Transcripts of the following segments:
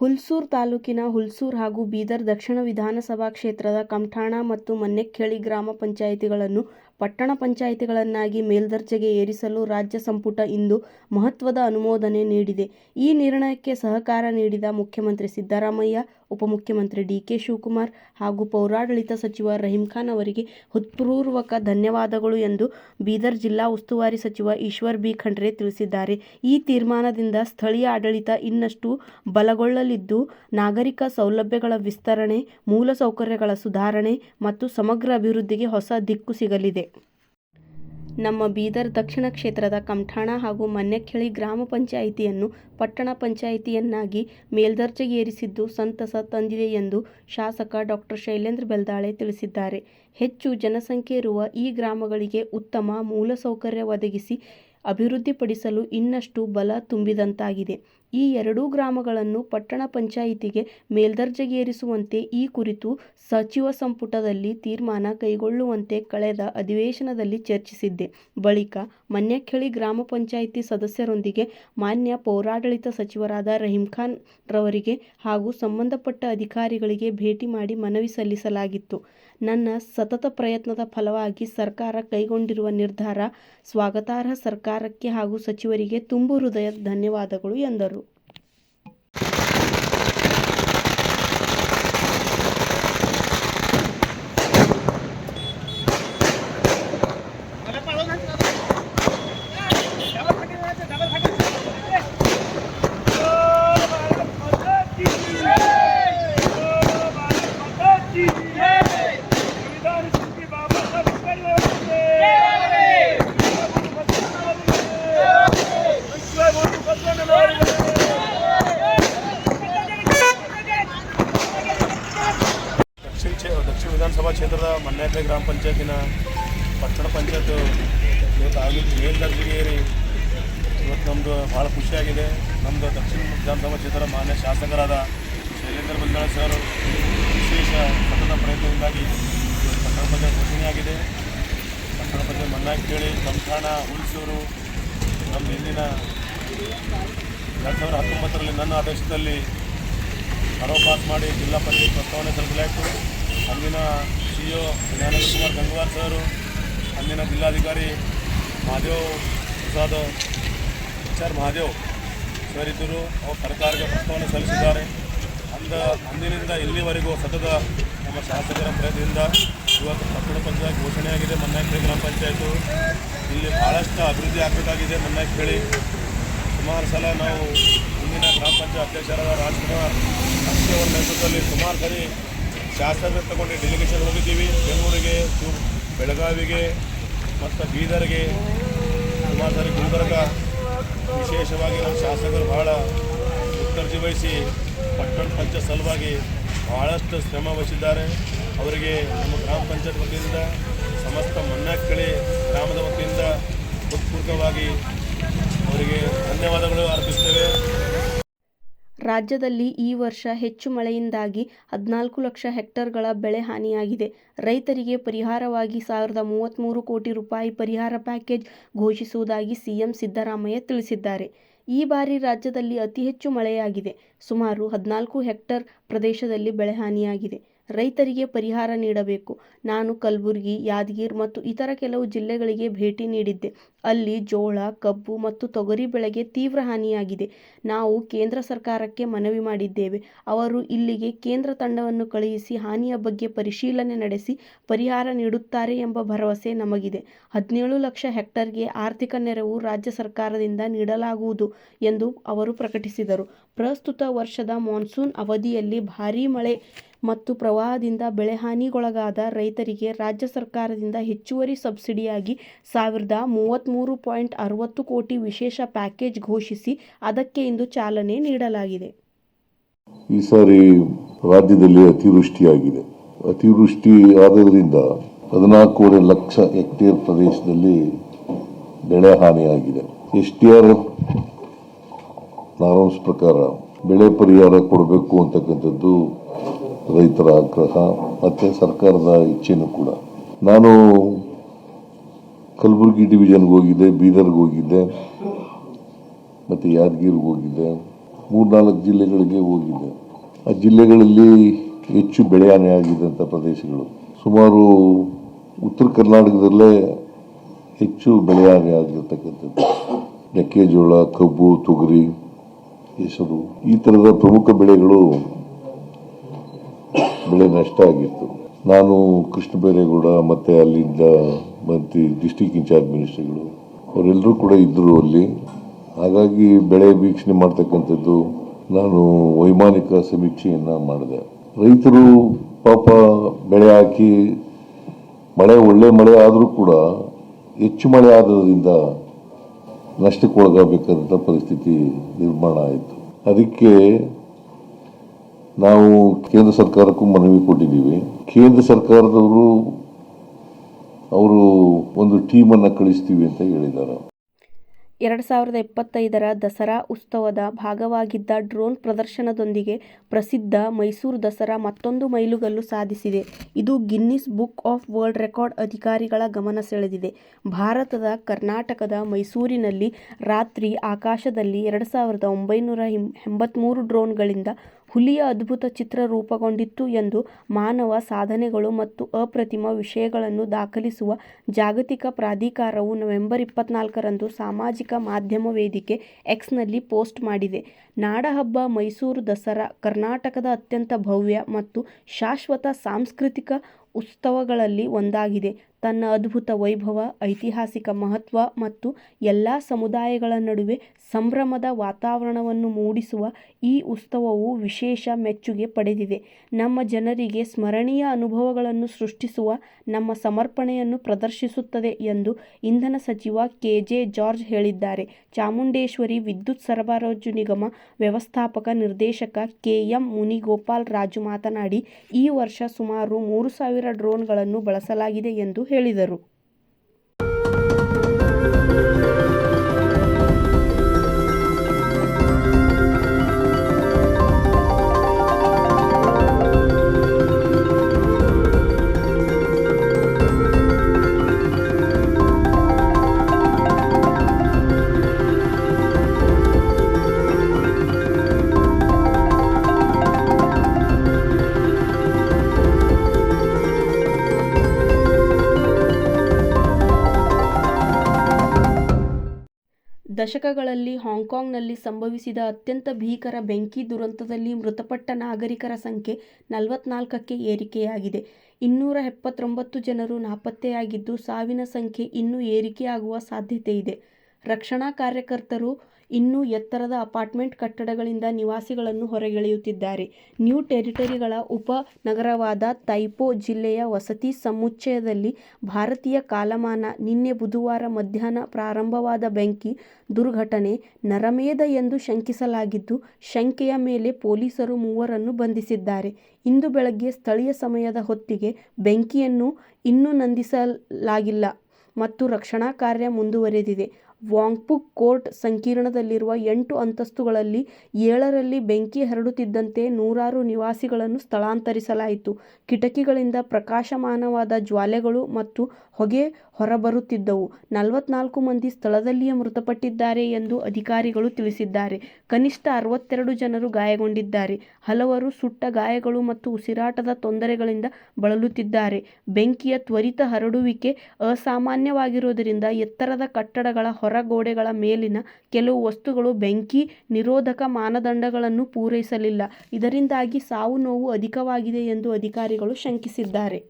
ಹುಲ್ಸೂರು ತಾಲೂಕಿನ ಹುಲ್ಸೂರು ಹಾಗೂ ಬೀದರ್ ದಕ್ಷಿಣ ವಿಧಾನಸಭಾ ಕ್ಷೇತ್ರದ ಕಂಠಾಣ ಮತ್ತು ಮನ್ನೆಖೇಳಿ ಗ್ರಾಮ ಪಂಚಾಯಿತಿಗಳನ್ನು ಪಟ್ಟಣ ಪಂಚಾಯಿತಿಗಳನ್ನಾಗಿ ಮೇಲ್ದರ್ಜೆಗೆ ಏರಿಸಲು ರಾಜ್ಯ ಸಂಪುಟ ಇಂದು ಮಹತ್ವದ ಅನುಮೋದನೆ ನೀಡಿದೆ. ಈ ನಿರ್ಣಯಕ್ಕೆ ಸಹಕಾರ ನೀಡಿದ ಮುಖ್ಯಮಂತ್ರಿ ಸಿದ್ದರಾಮಯ್ಯ, ಉಪಮುಖ್ಯಮಂತ್ರಿ ಡಿ. ಕೆ. ಶಿವಕುಮಾರ್ ಹಾಗೂ ಪೌರಾಡಳಿತ ಸಚಿವ ರಹೀಂಖಾನ್ ಅವರಿಗೆ ಹೃತ್ಪೂರ್ವಕ ಧನ್ಯವಾದಗಳು ಎಂದು ಬೀದರ್ ಜಿಲ್ಲಾ ಉಸ್ತುವಾರಿ ಸಚಿವ ಈಶ್ವರ್ ಬಿ ಖಂಡ್ರೆ ತಿಳಿಸಿದ್ದಾರೆ. ಈ ತೀರ್ಮಾನದಿಂದ ಸ್ಥಳೀಯ ಆಡಳಿತ ಇನ್ನಷ್ಟು ಬಲಗೊಳ್ಳಲಿದ್ದು, ನಾಗರಿಕ ಸೌಲಭ್ಯಗಳ ವಿಸ್ತರಣೆ, ಮೂಲಸೌಕರ್ಯಗಳ ಸುಧಾರಣೆ ಮತ್ತು ಸಮಗ್ರ ಅಭಿವೃದ್ಧಿಗೆ ಹೊಸ ದಿಕ್ಕು ಸಿಗಲಿದೆ. ನಮ್ಮ ಬೀದರ್ ದಕ್ಷಿಣ ಕ್ಷೇತ್ರದ ಕಮಠಾಣ ಹಾಗೂ ಮನ್ನೆಖೇಳಿ ಗ್ರಾಮ ಪಂಚಾಯಿತಿಯನ್ನು ಪಟ್ಟಣ ಪಂಚಾಯಿತಿಯನ್ನಾಗಿ ಮೇಲ್ದರ್ಜೆಗೇರಿಸಿದ್ದು ಸಂತಸ ತಂದಿದೆ ಎಂದು ಶಾಸಕ ಡಾಕ್ಟರ್ ಶೈಲೇಂದ್ರ ಬೆಲ್ದಾಳೆ ತಿಳಿಸಿದ್ದಾರೆ. ಹೆಚ್ಚು ಜನಸಂಖ್ಯೆ ಇರುವ ಈ ಗ್ರಾಮಗಳಿಗೆ ಉತ್ತಮ ಮೂಲಸೌಕರ್ಯ ಒದಗಿಸಿ ಅಭಿವೃದ್ಧಿಪಡಿಸಲು ಇನ್ನಷ್ಟು ಬಲ ತುಂಬಿದಂತಾಗಿದೆ. ಈ ಎರಡೂ ಗ್ರಾಮಗಳನ್ನು ಪಟ್ಟಣ ಪಂಚಾಯಿತಿಗೆ ಮೇಲ್ದರ್ಜೆಗೇರಿಸುವಂತೆ ಈ ಕುರಿತು ಸಚಿವ ಸಂಪುಟದಲ್ಲಿ ತೀರ್ಮಾನ ಕೈಗೊಳ್ಳುವಂತೆ ಕಳೆದ ಅಧಿವೇಶನದಲ್ಲಿ ಚರ್ಚಿಸಿದ್ದೆ. ಬಳಿಕ ಮನ್ಯಖೇಳಿ ಗ್ರಾಮ ಪಂಚಾಯಿತಿ ಸದಸ್ಯರೊಂದಿಗೆ ಮಾನ್ಯ ಪೌರಾಡಳಿತ ಸಚಿವರಾದ ರಹೀಂಖಾನ್ ರವರಿಗೆ ಹಾಗೂ ಸಂಬಂಧಪಟ್ಟ ಅಧಿಕಾರಿಗಳಿಗೆ ಭೇಟಿ ಮಾಡಿ ಮನವಿ ಸಲ್ಲಿಸಲಾಗಿತ್ತು. ನನ್ನ ಸತತ ಪ್ರಯತ್ನದ ಫಲವಾಗಿ ಸರ್ಕಾರ ಕೈಗೊಂಡಿರುವ ನಿರ್ಧಾರ ಸ್ವಾಗತಾರ್ಹ. ಸರ್ಕಾರಕ್ಕೆ ಹಾಗೂ ಸಚಿವರಿಗೆ ತುಂಬು ಹೃದಯದ ಧನ್ಯವಾದಗಳು ಎಂದರು. ಕ್ಷೇತ್ರದ ಮನ್ಯಾಪೆ ಗ್ರಾಮ ಪಂಚಾಯತಿನ ಪಟ್ಟಣ ಪಂಚಾಯತ್ ಇವತ್ತು ಆಗಿದ್ದು ಮೇಲ್ದರ್ಜೆಗೆ ಏರಿ ಇವತ್ತು ನಮ್ಮದು ಭಾಳ ಖುಷಿಯಾಗಿದೆ ನಮ್ಮದು ದಕ್ಷಿಣ ವಿಧಾನಸಭಾ ಕ್ಷೇತ್ರದ ಮಾನ್ಯ ಶಾಸಕರಾದ ಶೈಲೇಂದ್ರ ಬಂದಾಳ ಸರ್ ವಿಶೇಷ ಸತತ ಪ್ರಯತ್ನದಿಂದಾಗಿ ಪಟ್ಟಣ ಪಂಚಾಯತ್ ಘೋಷಣೆಯಾಗಿದೆ ಪಟ್ಟಣ ಪಂಚಾಯತ್ ಮನ್ನಾಕೇಳಿ ಕಮಠಾಣ ಹುಣಸೂರು ನಮ್ಮ ಹಿಂದಿನ ಎರಡು ಸಾವಿರದ ಹತ್ತೊಂಬತ್ತರಲ್ಲಿ ನನ್ನ ಆದೇಶದಲ್ಲಿ ಕರೋ ಪಾಸ್ ಮಾಡಿ ಜಿಲ್ಲಾ ಪಂಚಾಯತ್ ಪ್ರಸ್ತಾವನೆ ಸಲ್ಲಿಸಲಾಯಿತು. ಅಂದಿನ C E Gnanendra Kumar Gangwar sir, ಅಂದಿನ ಜಿಲ್ಲಾಧಿಕಾರಿ Mahadev Prasad, H R Mahadev sir ಇದ್ದರು. ಅವರು ಸರ್ಕಾರಕ್ಕೆ ಪ್ರಸ್ತಾವನೆ ಸಲ್ಲಿಸಿದ್ದಾರೆ. ಅಂದ, ಅಂದಿನಿಂದ ಇಲ್ಲಿವರೆಗೂ ಸತತ ನಮ್ಮ ಶಾಸಕರ ಪ್ರಯತ್ನದಿಂದ ಇವತ್ತು ಪಟ್ಟಣ ಪಂಚಾಯತ್ ಘೋಷಣೆಯಾಗಿದೆ ಮನ್ನಾಕೇಳಿ ಗ್ರಾಮ ಪಂಚಾಯತು. ಇಲ್ಲಿ ಭಾಳಷ್ಟು ಅಭಿವೃದ್ಧಿ ಆಗಬೇಕಾಗಿದೆ ಮನ್ನಾಕೇಳಿ ಸುಮಾರು ಸಲ ನಾವು ಹಿಂದಿನ ಗ್ರಾಮ ಪಂಚಾಯತ್ ಅಧ್ಯಕ್ಷರಾದ ರಾಜ್ಕುಮಾರ್ ಅಷ್ಟೇ ಅವರ ನೇತೃತ್ವದಲ್ಲಿ ಸುಮಾರು ಸರಿ ಶಾಸಕರು ತಗೊಂಡು ಡೆಲಿಗೇಷನ್ ಹೋಗಿದ್ದೀವಿ. ಬೆಂಗಳೂರಿಗೆ ಬೆಳಗಾವಿಗೆ, ಮತ್ತು ಬೀದರ್ಗೆ ಸುಮಾರು ಗುಲ್ಬರ್ಗ. ವಿಶೇಷವಾಗಿ ನಮ್ಮ ಶಾಸಕರು ಬಹಳ ಉತ್ತರ್ಜಿ ವಹಿಸಿ ಪಟ್ಟಣ ಪಂಚಾಯತ್ ಸಲುವಾಗಿ ಬಹಳಷ್ಟು ಶ್ರಮ ವಹಿಸಿದ್ದಾರೆ. ಅವರಿಗೆ ನಮ್ಮ ಗ್ರಾಮ ಪಂಚಾಯತ್ ವತಿಯಿಂದ, ಸಮಸ್ತ ಮನ್ನಾಕಳಿ ಗ್ರಾಮದ ವತಿಯಿಂದ ಹೃತ್ಪೂರ್ವಕವಾಗಿ ಅವರಿಗೆ ಧನ್ಯವಾದಗಳು ಅರ್ಪಿಸ್ತೇವೆ. ರಾಜ್ಯದಲ್ಲಿ ಈ ವರ್ಷ ಹೆಚ್ಚು ಮಳೆಯಿಂದಾಗಿ ಹದಿನಾಲ್ಕು ಲಕ್ಷ ಹೆಕ್ಟೇರ್ಗಳ ಬೆಳೆ ಹಾನಿಯಾಗಿದೆ. ರೈತರಿಗೆ ಪರಿಹಾರವಾಗಿ ಸಾವಿರದ ಮೂವತ್ಮೂರು ಕೋಟಿ ರೂಪಾಯಿ ಪರಿಹಾರ ಪ್ಯಾಕೇಜ್ ಘೋಷಿಸುವುದಾಗಿ ಸಿಎಂ ಸಿದ್ದರಾಮಯ್ಯ ತಿಳಿಸಿದ್ದಾರೆ. ಈ ಬಾರಿ ರಾಜ್ಯದಲ್ಲಿ ಅತಿ ಹೆಚ್ಚು ಮಳೆಯಾಗಿದೆ. ಸುಮಾರು ಹದಿನಾಲ್ಕು ಹೆಕ್ಟೇರ್ ಪ್ರದೇಶದಲ್ಲಿ ಬೆಳೆ ಹಾನಿಯಾಗಿದೆ. ರೈತರಿಗೆ ಪರಿಹಾರ ನೀಡಬೇಕು. ನಾನು ಕಲಬುರಗಿ, ಯಾದಗಿರಿ ಮತ್ತು ಇತರ ಕೆಲವು ಜಿಲ್ಲೆಗಳಿಗೆ ಭೇಟಿ ನೀಡಿದ್ದೆ. ಅಲ್ಲಿ ಜೋಳ, ಕಬ್ಬು ಮತ್ತು ತೊಗರಿ ಬೆಳೆಗೆ ತೀವ್ರ ಹಾನಿಯಾಗಿದೆ. ನಾವು ಕೇಂದ್ರ ಸರ್ಕಾರಕ್ಕೆ ಮನವಿ ಮಾಡಿದ್ದೇವೆ. ಅವರು ಇಲ್ಲಿಗೆ ಕೇಂದ್ರ ತಂಡವನ್ನು ಕಳುಹಿಸಿ ಹಾನಿಯ ಬಗ್ಗೆ ಪರಿಶೀಲನೆ ನಡೆಸಿ ಪರಿಹಾರ ನೀಡುತ್ತಾರೆ ಎಂಬ ಭರವಸೆ ನಮಗಿದೆ. ಹದಿನೇಳು ಲಕ್ಷ ಹೆಕ್ಟರ್ಗೆ ಆರ್ಥಿಕ ನೆರವು ರಾಜ್ಯ ಸರ್ಕಾರದಿಂದ ನೀಡಲಾಗುವುದು ಎಂದು ಅವರು ಪ್ರಕಟಿಸಿದರು. ಪ್ರಸ್ತುತ ವರ್ಷದ ಮಾನ್ಸೂನ್ ಅವಧಿಯಲ್ಲಿ ಭಾರೀ ಮಳೆ ಮತ್ತು ಪ್ರವಾಹದಿಂದ ಬೆಳೆಹಾನಿಗೊಳಗಾದ ರೈತರಿಗೆ ರಾಜ್ಯ ಸರ್ಕಾರದಿಂದ ಹೆಚ್ಚುವರಿ ಸಬ್ಸಿಡಿಯಾಗಿ ಸಾವಿರದ ಮೂವತ್ಮೂರು ಪಾಯಿಂಟ್ ಅರವತ್ತು ಕೋಟಿ ವಿಶೇಷ ಪ್ಯಾಕೇಜ್ ಘೋಷಿಸಿ ಅದಕ್ಕೆ ಇಂದು ಚಾಲನೆ ನೀಡಲಾಗಿದೆ. ಈ ಸಾರಿ ರಾಜ್ಯದಲ್ಲಿ ಅತಿವೃಷ್ಟಿಯಾಗಿದೆ. ಅತಿವೃಷ್ಟಿ ಆದ್ದರಿಂದ ಹದಿನಾಲ್ಕೂವರೆ ಲಕ್ಷ ಹೆಕ್ಟೇರ್ ಪ್ರದೇಶದಲ್ಲಿ ಬೆಳೆ ಹಾನಿಯಾಗಿದೆ. ಎಸ್ಡಿಆರ್ ನಾರ್ಮ್ಸ್ ಪ್ರಕಾರ ಬೆಳೆ ಪರಿಹಾರ ಕೊಡಬೇಕು ಅಂತಕ್ಕಂಥದ್ದು ರೈತರ ಆಗ್ರಹ, ಮತ್ತು ಸರ್ಕಾರದ ಇಚ್ಛೆನೂ ಕೂಡ. ನಾನು ಕಲಬುರಗಿ ಡಿವಿಷನ್ಗೆ ಹೋಗಿದ್ದೆ, ಬೀದರ್ಗೆ ಹೋಗಿದ್ದೆ, ಮತ್ತು ಯಾದಗಿರಿಗೆ ಹೋಗಿದ್ದೆ. ಮೂರ್ನಾಲ್ಕು ಜಿಲ್ಲೆಗಳಿಗೆ ಹೋಗಿದ್ದೆ. ಆ ಜಿಲ್ಲೆಗಳಲ್ಲಿ ಹೆಚ್ಚು ಬೆಳೆ ಹಾನಿಯಾಗಿದ್ದಂಥ ಪ್ರದೇಶಗಳು. ಸುಮಾರು ಉತ್ತರ ಕರ್ನಾಟಕದಲ್ಲೇ ಹೆಚ್ಚು ಬೆಳೆ ಹಾನಿಯಾಗಿರ್ತಕ್ಕಂಥದ್ದು ಮೆಕ್ಕೆಜೋಳ, ಕಬ್ಬು, ತೊಗರಿ ಹೆಸರು ಈ ಥರದ ಪ್ರಮುಖ ಬೆಳೆಗಳು ಬೆಳೆ ನಷ್ಟ ಆಗಿತ್ತು. ನಾನು ಕೃಷ್ಣ ಬೈರೇಗೌಡ ಮತ್ತೆ ಅಲ್ಲಿಂದ ಮಂತ್ರಿ ಡಿಸ್ಟಿಕ್ ಇನ್ಚಾರ್ಜ್ ಮಿನಿಸ್ಟರ್ಗಳು ಅವರೆಲ್ಲರೂ ಕೂಡ ಇದ್ದರು ಅಲ್ಲಿ. ಹಾಗಾಗಿ ಬೆಳೆ ವೀಕ್ಷಣೆ ಮಾಡ್ತಕ್ಕಂಥದ್ದು ನಾನು ವೈಮಾನಿಕ ಸಮೀಕ್ಷೆಯನ್ನು ಮಾಡಿದೆ. ರೈತರು ಪಾಪ ಬೆಳೆ ಹಾಕಿ, ಮಳೆ, ಒಳ್ಳೆ ಮಳೆ ಆದರೂ ಕೂಡ ಹೆಚ್ಚು ಮಳೆ ಆದ್ರಿಂದ ನಷ್ಟಕ್ಕೊಳಗಾಗಬೇಕಾದಂಥ ಪರಿಸ್ಥಿತಿ ನಿರ್ಮಾಣ ಆಯಿತು. ಅದಕ್ಕೆ ನಾವು ಕೇಂದ್ರ ಸರ್ಕಾರಕ್ಕೂ ಮನವಿ ಕೊಟ್ಟಿದ್ದೀವಿ. ಕೇಂದ್ರ ಸರ್ಕಾರದವರು ಅವರು ಒಂದು ಟೀಮನ್ನು ಕಳಿಸ್ತೀವಿ ಅಂತ ಹೇಳಿದ್ದಾರೆ. ಎರಡು ಸಾವಿರದ ಇಪ್ಪತ್ತೈದರ ದಸರಾ ಉತ್ಸವದ ಭಾಗವಾಗಿದ್ದ ಡ್ರೋನ್ ಪ್ರದರ್ಶನದೊಂದಿಗೆ ಪ್ರಸಿದ್ಧ ಮೈಸೂರು ದಸರಾ ಮತ್ತೊಂದು ಮೈಲುಗಲ್ಲು ಸಾಧಿಸಿದೆ. ಇದು Guinness book of world record ಅಧಿಕಾರಿಗಳ ಗಮನ ಸೆಳೆದಿದೆ. ಭಾರತದ ಕರ್ನಾಟಕದ ಮೈಸೂರಿನಲ್ಲಿ ರಾತ್ರಿ ಆಕಾಶದಲ್ಲಿ ಎರಡು ಸಾವಿರದ ಒಂಬೈನೂರ ಎಂಬತ್ತ್ಮೂರು ಡ್ರೋನ್ಗಳಿಂದ ಹುಲಿಯ ಅದ್ಭುತ ಚಿತ್ರ ರೂಪುಗೊಂಡಿತ್ತು ಎಂದು ಮಾನವ ಸಾಧನೆಗಳು ಮತ್ತು ಅಪ್ರತಿಮ ವಿಷಯಗಳನ್ನು ದಾಖಲಿಸುವ ಜಾಗತಿಕ ಪ್ರಾಧಿಕಾರವು ನವೆಂಬರ್ ಇಪ್ಪತ್ನಾಲ್ಕರಂದು ಸಾಮಾಜಿಕ ಮಾಧ್ಯಮ ವೇದಿಕೆ ಎಕ್ಸ್ನಲ್ಲಿ ಪೋಸ್ಟ್ ಮಾಡಿದೆ. ನಾಡಹಬ್ಬ, ಮೈಸೂರು ದಸರಾ, ಕರ್ನಾಟಕದ ಅತ್ಯಂತ ಭವ್ಯ ಮತ್ತು ಶಾಶ್ವತ ಸಾಂಸ್ಕೃತಿಕ ಉತ್ಸವಗಳಲ್ಲಿ ಒಂದಾಗಿದೆ. ತನ್ನ ಅದ್ಭುತ ವೈಭವ, ಐತಿಹಾಸಿಕ ಮಹತ್ವ ಮತ್ತು ಎಲ್ಲ ಸಮುದಾಯಗಳ ನಡುವೆ ಸಂಭ್ರಮದ ವಾತಾವರಣವನ್ನು ಮೂಡಿಸುವ ಈ ಉತ್ಸವವು ವಿಶೇಷ ಮೆಚ್ಚುಗೆ ಪಡೆದಿದೆ. ನಮ್ಮ ಜನರಿಗೆ ಸ್ಮರಣೀಯ ಅನುಭವಗಳನ್ನು ಸೃಷ್ಟಿಸುವ ನಮ್ಮ ಸಮರ್ಪಣೆಯನ್ನು ಪ್ರದರ್ಶಿಸುತ್ತದೆ ಎಂದು ಇಂಧನ ಸಚಿವ ಕೆ ಜೆ ಜಾರ್ಜ್ ಹೇಳಿದ್ದಾರೆ. ಚಾಮುಂಡೇಶ್ವರಿ ವಿದ್ಯುತ್ ಸರಬರಾಜು ನಿಗಮ ವ್ಯವಸ್ಥಾಪಕ ನಿರ್ದೇಶಕ ಕೆ ಎಂ ಮುನಿಗೋಪಾಲ್ ರಾಜು ಮಾತನಾಡಿ, ಈ ವರ್ಷ ಸುಮಾರು ಮೂರು ಸಾವಿರ ಡ್ರೋನ್ಗಳನ್ನು ಬಳಸಲಾಗಿದೆ ಎಂದು ಹೇಳಿದರು. ದಶಕಗಳಲ್ಲಿ ಹಾಂಗ್ಕಾಂಗ್ನಲ್ಲಿ ಸಂಭವಿಸಿದ ಅತ್ಯಂತ ಭೀಕರ ಬೆಂಕಿ ದುರಂತದಲ್ಲಿ ಮೃತಪಟ್ಟ ನಾಗರಿಕರ ಸಂಖ್ಯೆ ನಲವತ್ನಾಲ್ಕಕ್ಕೆ ಏರಿಕೆಯಾಗಿದೆ. ಇನ್ನೂರ ಎಪ್ಪತ್ತೊಂಬತ್ತು ಜನರು ನಾಪತ್ತೆಯಾಗಿದ್ದು, ಸಾವಿನ ಸಂಖ್ಯೆ ಇನ್ನೂ ಏರಿಕೆಯಾಗುವ ಸಾಧ್ಯತೆ ಇದೆ ರಕ್ಷಣಾ ಕಾರ್ಯಕರ್ತರು ಇನ್ನೂ ಎತ್ತರದ ಅಪಾರ್ಟ್ಮೆಂಟ್ ಕಟ್ಟಡಗಳಿಂದ ನಿವಾಸಿಗಳನ್ನು ಹೊರಗೆಳೆಯುತ್ತಿದ್ದಾರೆ. ನ್ಯೂ ಟೆರಿಟರಿಗಳ ಉಪನಗರವಾದ ತೈಪೋ ಜಿಲ್ಲೆಯ ವಸತಿ ಸಮುಚ್ಚಯದಲ್ಲಿ ಭಾರತೀಯ ಕಾಲಮಾನ ನಿನ್ನೆ ಬುಧವಾರ ಮಧ್ಯಾಹ್ನ ಪ್ರಾರಂಭವಾದ ಬೆಂಕಿ ದುರ್ಘಟನೆ ನರಮೇಧ ಎಂದು ಶಂಕಿಸಲಾಗಿದ್ದು, ಶಂಕೆಯ ಮೇಲೆ ಪೊಲೀಸರು ಮೂವರನ್ನು ಬಂಧಿಸಿದ್ದಾರೆ. ಇಂದು ಬೆಳಗ್ಗೆ ಸ್ಥಳೀಯ ಸಮಯದ ಹೊತ್ತಿಗೆ ಬೆಂಕಿಯನ್ನು ಇನ್ನೂ ನಂದಿಸಲಾಗಿಲ್ಲ ಮತ್ತು ರಕ್ಷಣಾ ಕಾರ್ಯ ಮುಂದುವರೆದಿದೆ. ವಾಂಗ್ಪುಕ್ ಕೋರ್ಟ್ ಸಂಕೀರ್ಣದಲ್ಲಿರುವ ಎಂಟು ಅಂತಸ್ತುಗಳಲ್ಲಿ ಏಳರಲ್ಲಿ ಬೆಂಕಿ ಹರಡುತ್ತಿದ್ದಂತೆ ನೂರಾರು ನಿವಾಸಿಗಳನ್ನು ಸ್ಥಳಾಂತರಿಸಲಾಯಿತು. ಕಿಟಕಿಗಳಿಂದ ಪ್ರಕಾಶಮಾನವಾದ ಜ್ವಾಲೆಗಳು ಮತ್ತು ಹೊಗೆ ಹೊರಬರುತ್ತಿದ್ದವು. ನಲವತ್ನಾಲ್ಕು ಮಂದಿ ಸ್ಥಳದಲ್ಲಿಯೇ ಮೃತಪಟ್ಟಿದ್ದಾರೆ ಎಂದು ಅಧಿಕಾರಿಗಳು ತಿಳಿಸಿದ್ದಾರೆ. ಕನಿಷ್ಠ ಅರವತ್ತೆರಡು ಜನರು ಗಾಯಗೊಂಡಿದ್ದಾರೆ. ಹಲವರು ಸುಟ್ಟ ಗಾಯಗಳು ಮತ್ತು ಉಸಿರಾಟದ ತೊಂದರೆಗಳಿಂದ ಬಳಲುತ್ತಿದ್ದಾರೆ. ಬೆಂಕಿಯ ತ್ವರಿತ ಹರಡುವಿಕೆ ಅಸಾಮಾನ್ಯವಾಗಿರುವುದರಿಂದ ಎತ್ತರದ ಕಟ್ಟಡಗಳ ಹೊರಗೋಡೆಗಳ ಮೇಲಿನ ಕೆಲವು ವಸ್ತುಗಳು ಬೆಂಕಿ ನಿರೋಧಕ ಮಾನದಂಡಗಳನ್ನು ಪೂರೈಸಲಿಲ್ಲ. ಇದರಿಂದಾಗಿ ಸಾವು ನೋವು ಅಧಿಕವಾಗಿದೆ ಎಂದು ಅಧಿಕಾರಿಗಳು ಶಂಕಿಸಿದ್ದಾರೆ.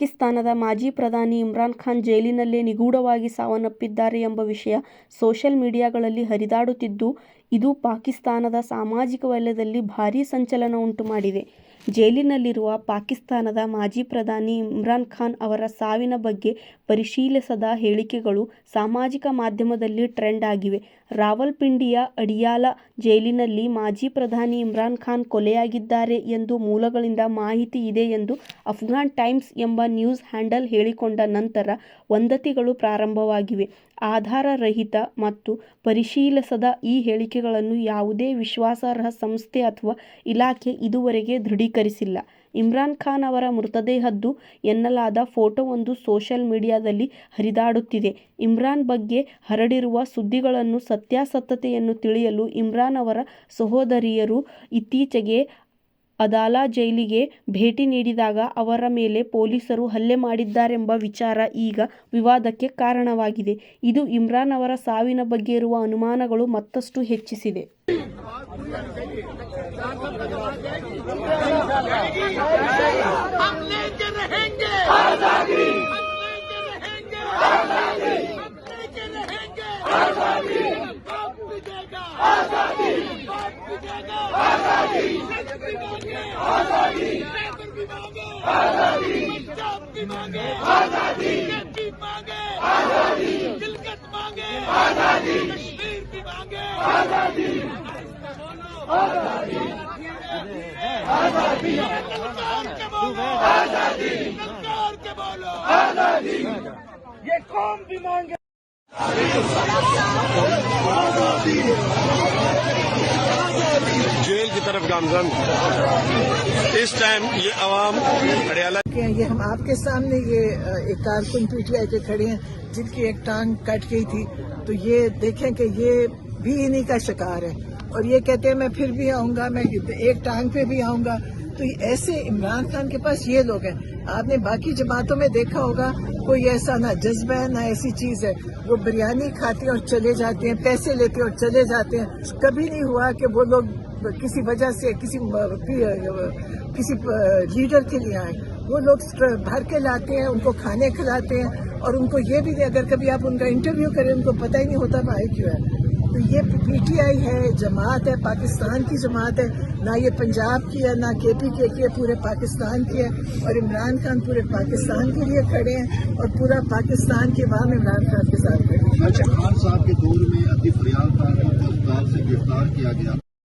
ಪಾಕಿಸ್ತಾನದ ಮಾಜಿ ಪ್ರಧಾನಿ ಇಮ್ರಾನ್ ಖಾನ್ ಜೈಲಿನಲ್ಲೇ ನಿಗೂಢವಾಗಿ ಸಾವನ್ನಪ್ಪಿದ್ದಾರೆ ಎಂಬ ವಿಷಯ ಸೋಷಿಯಲ್ ಮೀಡಿಯಾಗಳಲ್ಲಿ ಹರಿದಾಡುತ್ತಿದ್ದು, ಇದು ಪಾಕಿಸ್ತಾನದ ಸಾಮಾಜಿಕ ವಲಯದಲ್ಲಿ ಭಾರೀ ಸಂಚಲನ ಉಂಟು ಮಾಡಿದೆ ಜೈಲಿನಲ್ಲಿರುವ ಪಾಕಿಸ್ತಾನದ ಮಾಜಿ ಪ್ರಧಾನಿ ಇಮ್ರಾನ್ ಖಾನ್ ಅವರ ಸಾವಿನ ಬಗ್ಗೆ ಪರಿಶೀಲಿಸದ ಹೇಳಿಕೆಗಳು ಸಾಮಾಜಿಕ ಮಾಧ್ಯಮದಲ್ಲಿ ಟ್ರೆಂಡ್ ಆಗಿವೆ. ರಾವಲ್ಪಿಂಡಿಯ ಅಡಿಯಾಲ ಜೈಲಿನಲ್ಲಿ ಮಾಜಿ ಪ್ರಧಾನಿ ಇಮ್ರಾನ್ ಖಾನ್ ಕೊಲೆಯಾಗಿದ್ದಾರೆ ಎಂದು ಮೂಲಗಳಿಂದ ಮಾಹಿತಿ ಇದೆ ಎಂದು ಅಫ್ಘಾನ್ ಟೈಮ್ಸ್ ಎಂಬ ನ್ಯೂಸ್ ಹ್ಯಾಂಡಲ್ ಹೇಳಿಕೊಂಡ ನಂತರ ವಂದತಿಗಳು ಪ್ರಾರಂಭವಾಗಿವೆ. ಆಧಾರರಹಿತ ಮತ್ತು ಪರಿಶೀಲಿಸದ ಈ ಹೇಳಿಕೆಗಳನ್ನು ಯಾವುದೇ ವಿಶ್ವಾಸಾರ್ಹ ಸಂಸ್ಥೆ ಅಥವಾ ಇಲಾಖೆ ಇದುವರೆಗೆ ದೃಢೀಕರಿಸಿಲ್ಲ. ಇಮ್ರಾನ್ ಖಾನ್ ಅವರ ಮೃತದೇಹದ್ದು ಎನ್ನಲಾದ ಫೋಟೋವೊಂದು ಸೋಷಿಯಲ್ ಮೀಡಿಯಾದಲ್ಲಿ ಹರಿದಾಡುತ್ತಿದೆ. ಇಮ್ರಾನ್ ಬಗ್ಗೆ ಹರಡಿರುವ ಸುದ್ದಿಗಳನ್ನು ಸತ್ಯಾಸತ್ಯತೆಯನ್ನು ತಿಳಿಯಲು ಇಮ್ರಾನ್ ಅವರ ಸಹೋದರಿಯರು ಇತ್ತೀಚೆಗೆ ಅದಾಲಾ ಜೈಲಿಗೆ ಭೇಟಿ ನೀಡಿದಾಗ ಅವರ ಮೇಲೆ ಪೊಲೀಸರು ಹಲ್ಲೆ ಮಾಡಿದ್ದಾರೆಂಬ ವಿಚಾರ ಈಗ ವಿವಾದಕ್ಕೆ ಕಾರಣವಾಗಿದೆ ಇದು ಇಮ್ರಾನ್ ಅವರ ಸಾವಿನ ಬಗ್ಗೆ ಇರುವ ಅನುಮಾನಗಳು ಮತ್ತಷ್ಟು ಹೆಚ್ಚಿಸಿದೆ हम लेके रहेंगे आजादी آزادی آزادی آزادی آزادی آزادی مانگے کشمیر کی آزادی یہ قوم بھی مانگے جیل کی طرف گامزن۔ اس ٹائم یہ عوام یہ ہم آپ کے سامنے یہ ایک کارکن پیٹ لے کے کھڑے ہیں، جن کی ایک ٹانگ کٹ گئی تھی۔ تو یہ دیکھیں کہ یہ بھی انہی کا شکار ہے۔ اور یہ کہتے ہیں، میں پھر بھی آؤں گا، میں ایک ٹانگ پہ بھی آؤں گا۔ تو ایسے عمران خان کے پاس یہ لوگ ہیں۔ آپ نے باقی جماعتوں میں دیکھا ہوگا، کوئی ایسا نہ جذبہ ہے، نہ ایسی چیز ہے۔ وہ بریانی کھاتے ہیں اور چلے جاتے ہیں، پیسے لیتے ہیں اور چلے جاتے ہیں۔ کبھی نہیں ہوا کہ وہ لوگ کسی وجہ سے کسی کسی لیڈر کے لیے آئیں وہ لوگ بھر کے لاتے ہیں، ان کو کھانے کھلاتے ہیں اور ان کو یہ بھی اگر کبھی آپ ان کا انٹرویو کریں، ان کو پتہ ہی نہیں ہوتا بھائی کیوں ہے۔ تو یہ پی ٹی آئی ہے، جماعت ہے، پاکستان کی جماعت ہے. نہ یہ پنجاب کی ہے، نہ کے پی کے کی ہے پورے پاکستان کی ہے. اور عمران خان پورے پاکستان کے لیے کھڑے ہیں اور پورا پاکستان کے عوام عمران خان کے ساتھ کھڑے ہیں. اچھا، خان صاحب کے دور میں کو گرفتار کیا گیا؟